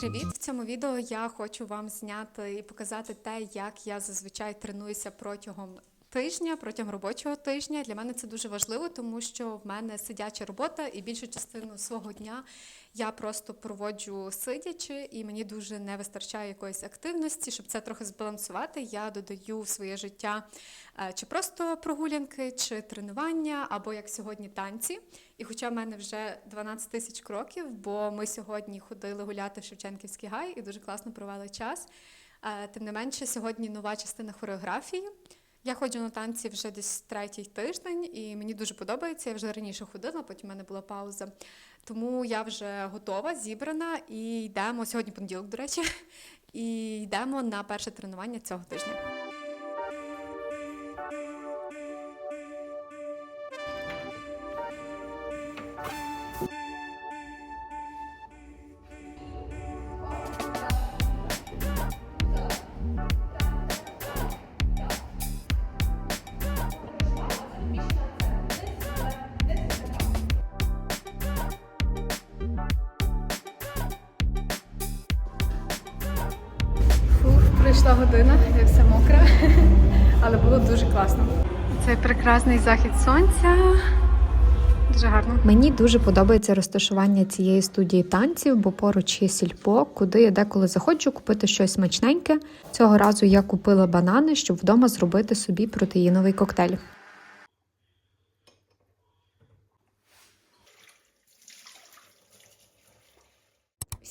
привіт! В цьому відео я хочу вам зняти і показати те, як я зазвичай тренуюся протягом тижня, протягом робочого тижня. Для мене це дуже важливо, тому що в мене сидяча робота, і більшу частину свого дня я просто проводжу сидячи, і мені дуже не вистачає якоїсь активності. Щоб це трохи збалансувати, я додаю в своє життя е, чи просто прогулянки, чи тренування, або як сьогодні танці. І хоча в мене вже 12 тисяч кроків, бо ми сьогодні ходили гуляти в Шевченківський гай і дуже класно провели час. Е, Тим не менше, сьогодні нова частина хореографії. Я ходжу на танці вже десь третій тиждень, і мені дуже подобається. Я вже раніше ходила, потім в мене була пауза. Тому я вже готова, зібрана і йдемо сьогодні понеділок, до речі, і йдемо на перше тренування цього тижня. Пройшла година, я вся мокра, але було дуже класно. Цей прекрасний захід сонця. Дуже гарно. Мені дуже подобається розташування цієї студії танців, бо поруч є сільпо, куди я деколи заходжу купити щось смачненьке. Цього разу я купила банани, щоб вдома зробити собі протеїновий коктейль.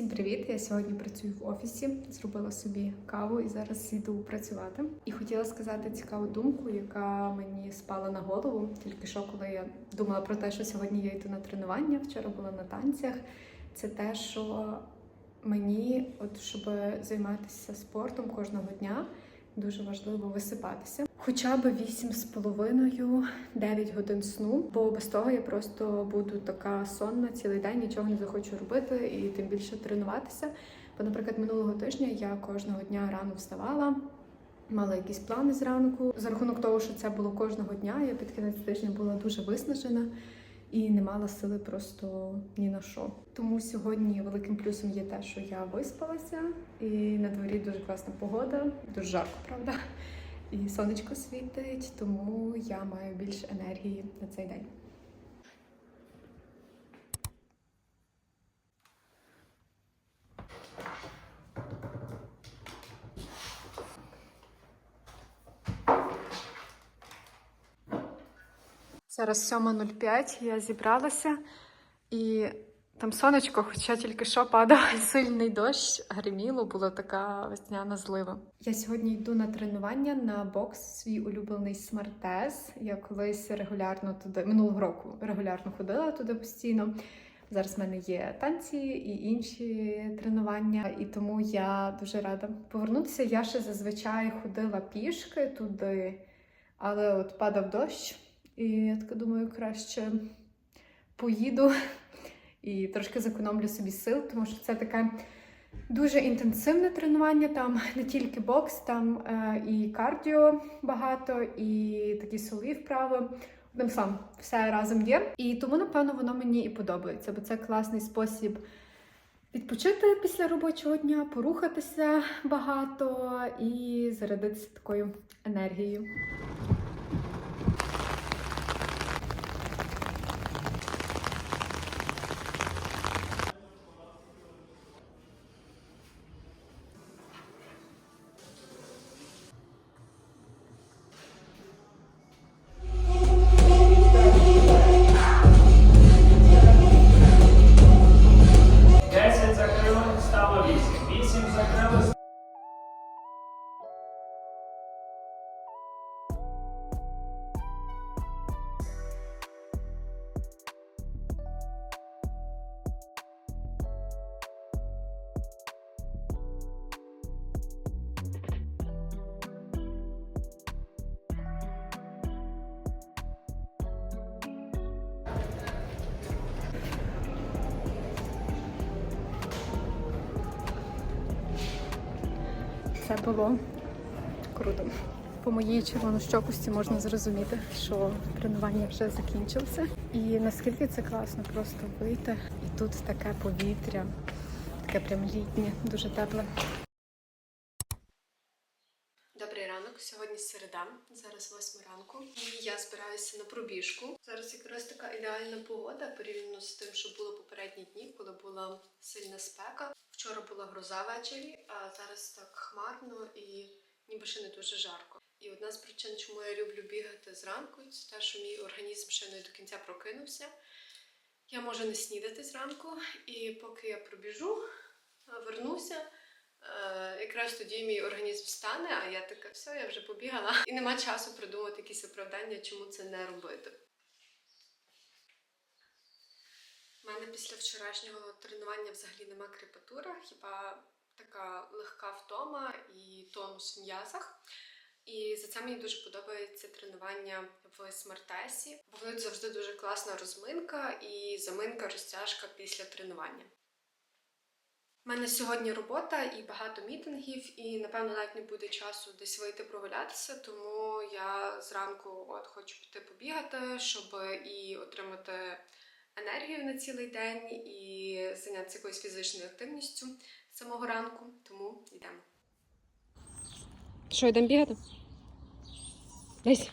Всім привіт! Я сьогодні працюю в офісі, зробила собі каву і зараз йду працювати. І хотіла сказати цікаву думку, яка мені спала на голову. Тільки що, коли я думала про те, що сьогодні я йду на тренування, вчора була на танцях. Це те, що мені, от щоб займатися спортом кожного дня, дуже важливо висипатися. Хоча б 8,5-9 годин сну, бо без того я просто буду така сонна цілий день, нічого не захочу робити і тим більше тренуватися. Бо, наприклад, минулого тижня я кожного дня рано вставала. Мала якісь плани зранку. За рахунок того, що це було кожного дня, я під кінець тижня була дуже виснажена і не мала сили просто ні на що. Тому сьогодні великим плюсом є те, що я виспалася, і на дворі дуже класна погода, дуже жарко, правда. І сонечко світить, тому я маю більше енергії на цей день. Зараз 7.05, я зібралася і там сонечко, хоча тільки що падав сильний дощ, гриміло, була така весняна злива. Я сьогодні йду на тренування на бокс, свій улюблений смартез. Я колись регулярно туди, минулого року регулярно ходила туди постійно. Зараз в мене є танці і інші тренування, і тому я дуже рада повернутися. Я ще зазвичай ходила пішки туди, але от падав дощ. І я така думаю, краще поїду і трошки зекономлю собі сил, тому що це таке дуже інтенсивне тренування. Там не тільки бокс, там е, і кардіо багато, і такі силові вправи. Одним сам все разом є. І тому, напевно, воно мені і подобається, бо це класний спосіб. Відпочити після робочого дня, порухатися багато і зарядитися такою енергією. Це було круто. По моїй червонощокості можна зрозуміти, що тренування вже закінчилося. І наскільки це класно просто вийти, і тут таке повітря, таке прям літнє, дуже тепле. Середа, зараз восьма ранку. І я збираюся на пробіжку. Зараз якраз така ідеальна погода порівняно з тим, що було попередні дні, коли була сильна спека. Вчора була гроза ввечері, а зараз так хмарно і ніби ще не дуже жарко. І одна з причин, чому я люблю бігати зранку, це те, що мій організм ще не до кінця прокинувся. Я можу не снідати зранку, і поки я пробіжу, вернуся. Е, якраз тоді мій організм встане, а я така, все, я вже побігала. І нема часу придумати якісь оправдання, чому це не робити. У мене після вчорашнього тренування взагалі нема крепатура, хіба така легка втома і тонус в м'язах. І за це мені дуже подобається тренування в смартесі, бо в завжди дуже класна розминка і заминка, розтяжка після тренування. У мене сьогодні робота і багато мітингів, і напевно навіть не буде часу десь вийти прогулятися, тому я зранку от хочу піти побігати, щоб і отримати енергію на цілий день, і зайнятися якоюсь фізичною активністю з самого ранку. Тому йдемо. Що, йдемо бігати? Десь.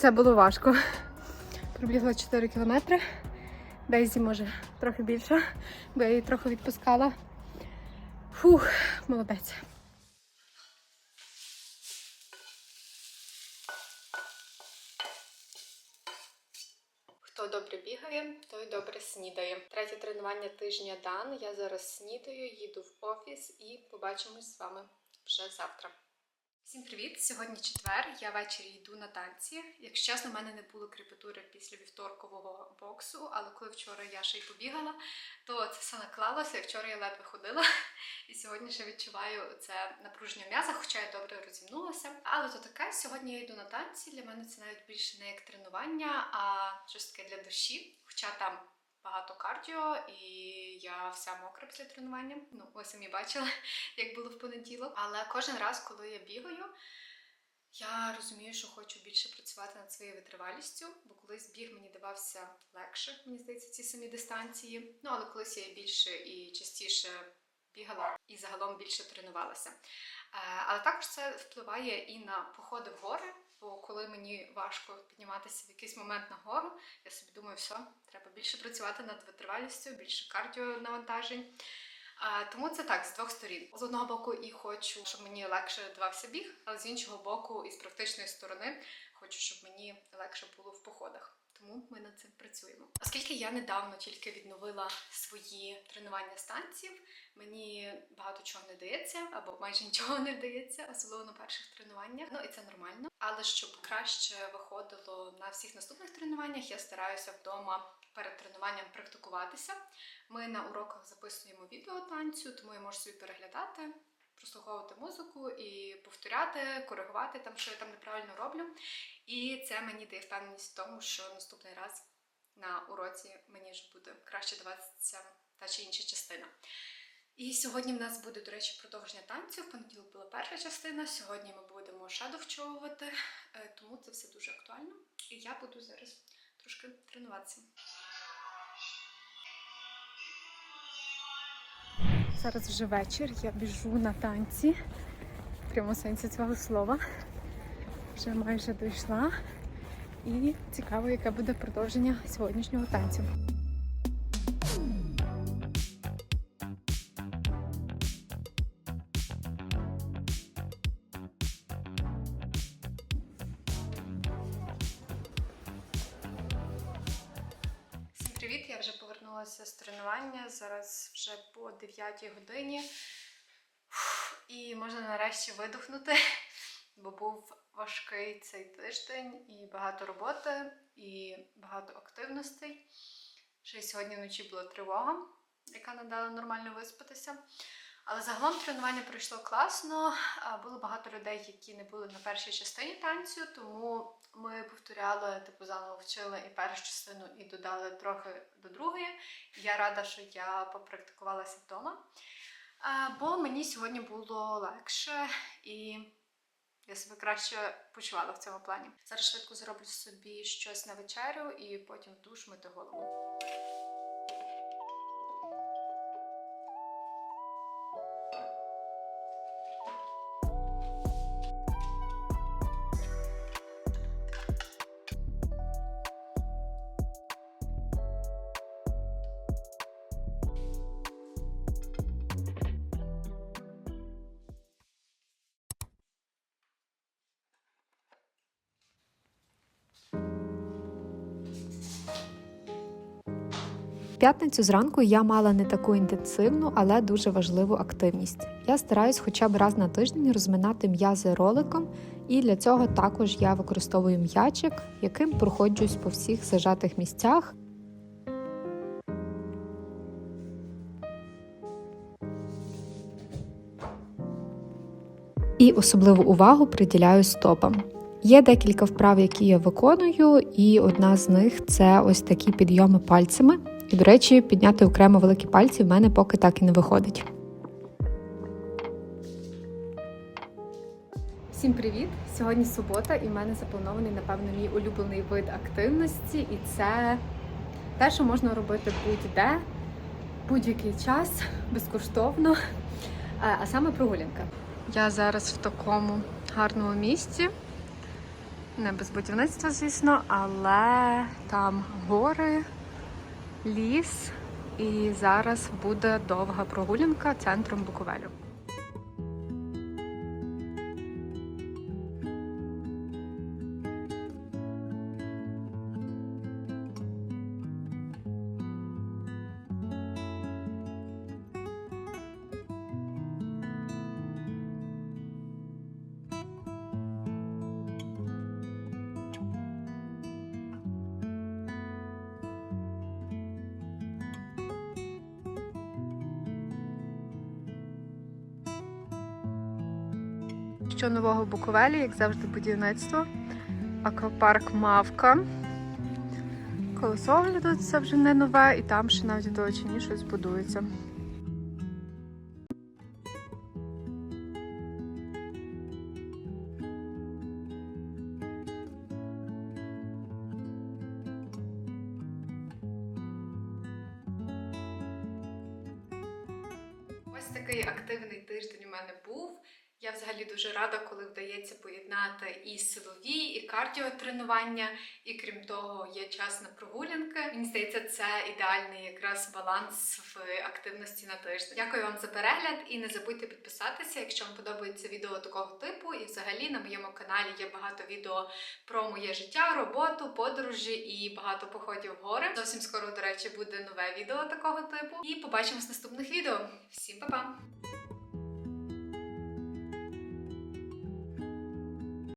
Це було важко. Пробігла 4 кілометри. Дейзі, може, трохи більше, бо я її трохи відпускала. Фух, молодець. Хто добре бігає, той добре снідає. Третє тренування тижня дан. Я зараз снідаю, їду в офіс і побачимось з вами вже завтра. Всім привіт! Сьогодні четвер. Я ввечері йду на танці. Якщо чесно, в мене не було крепатури після вівторкового боксу, але коли вчора я ще й побігала, то це все наклалося. І Вчора я ледве ходила, і сьогодні ще відчуваю це напруження в м'язах, хоча я добре розімнулася. Але то таке, сьогодні я йду на танці. Для мене це навіть більше не як тренування, а щось таке для душі. Хоча там багато кардіо, і я вся мокра після тренування. Ну, ви самі бачили, як було в понеділок. Але кожен раз, коли я бігаю, я розумію, що хочу більше працювати над своєю витривалістю, бо колись біг мені давався легше, мені здається, ці самі дистанції. Ну, але колись я більше і частіше бігала і загалом більше тренувалася. Е, Але також це впливає і на походи в гори. Бо коли мені важко підніматися в якийсь момент на гору, я собі думаю, все, треба більше працювати над витривалістю, більше кардіонавантажень. Тому це так, з двох сторін. З одного боку, і хочу, щоб мені легше давався біг, але з іншого боку, і з практичної сторони, хочу, щоб мені легше було в походах. Тому ми над цим працюємо. Оскільки я недавно тільки відновила свої тренування станців, мені багато чого не дається, або майже нічого не вдається, особливо на перших тренуваннях. Ну і це нормально. Але щоб краще виходило на всіх наступних тренуваннях, я стараюся вдома перед тренуванням практикуватися. Ми на уроках записуємо відео танцю, тому я можу собі переглядати, прослуховувати музику і повторяти, коригувати там, що я там неправильно роблю. І це мені дає впевненість в тому, що наступний раз на уроці мені ж буде краще даватися та чи інша частина. І сьогодні в нас буде, до речі, продовження танцю. Понеділок була перша частина. Сьогодні ми будемо шадовчовувати, е, тому це все дуже актуально. І я буду зараз трошки тренуватися. Зараз вже вечір, я біжу на танці, в прямому сенсі цього слова. Вже майже дійшла. І цікаво, яке буде продовження сьогоднішнього танцю. 5 годині. І можна нарешті видохнути, бо був важкий цей тиждень і багато роботи, і багато активностей. Ще й сьогодні вночі була тривога, яка не дала нормально виспатися. Але загалом тренування пройшло класно. Було багато людей, які не були на першій частині танцю, тому ми повторяли, типу, заново вчили і першу частину, і додали трохи до другої. Я рада, що я попрактикувалася вдома. Бо мені сьогодні було легше і я себе краще почувала в цьому плані. Зараз швидко зроблю собі щось на вечерю і потім душ мити голову. П'ятницю зранку я мала не таку інтенсивну, але дуже важливу активність. Я стараюсь хоча б раз на тиждень розминати м'язи роликом, і для цього також я використовую м'ячик, яким проходжусь по всіх зажатих місцях. І особливу увагу приділяю стопам. Є декілька вправ, які я виконую, і одна з них це ось такі підйоми пальцями. І, до речі, підняти окремо великі пальці в мене поки так і не виходить. Всім привіт! Сьогодні субота, і в мене запланований, напевно, мій улюблений вид активності, і це те, що можна робити будь-де, будь-який час, безкоштовно, Е, а саме прогулянка. Я зараз в такому гарному місці. Не без будівництва, звісно, але там гори, ліс, і зараз буде довга прогулянка центром Буковелю. Що нового в Буковелі, як завжди, будівництво. Аквапарк Мавка. Колесо огляду це вже не нове, і там ще навіть до щось будується. Дуже рада, коли вдається поєднати і силові, і кардіотренування, і крім того, є час на прогулянки. Мені здається, це ідеальний якраз баланс в активності на тиждень. Дякую вам за перегляд і не забудьте підписатися, якщо вам подобається відео такого типу. І взагалі на моєму каналі є багато відео про моє життя, роботу, подорожі і багато походів в гори. Зовсім скоро, до речі, буде нове відео такого типу. І побачимось в наступних відео. Всім па-па!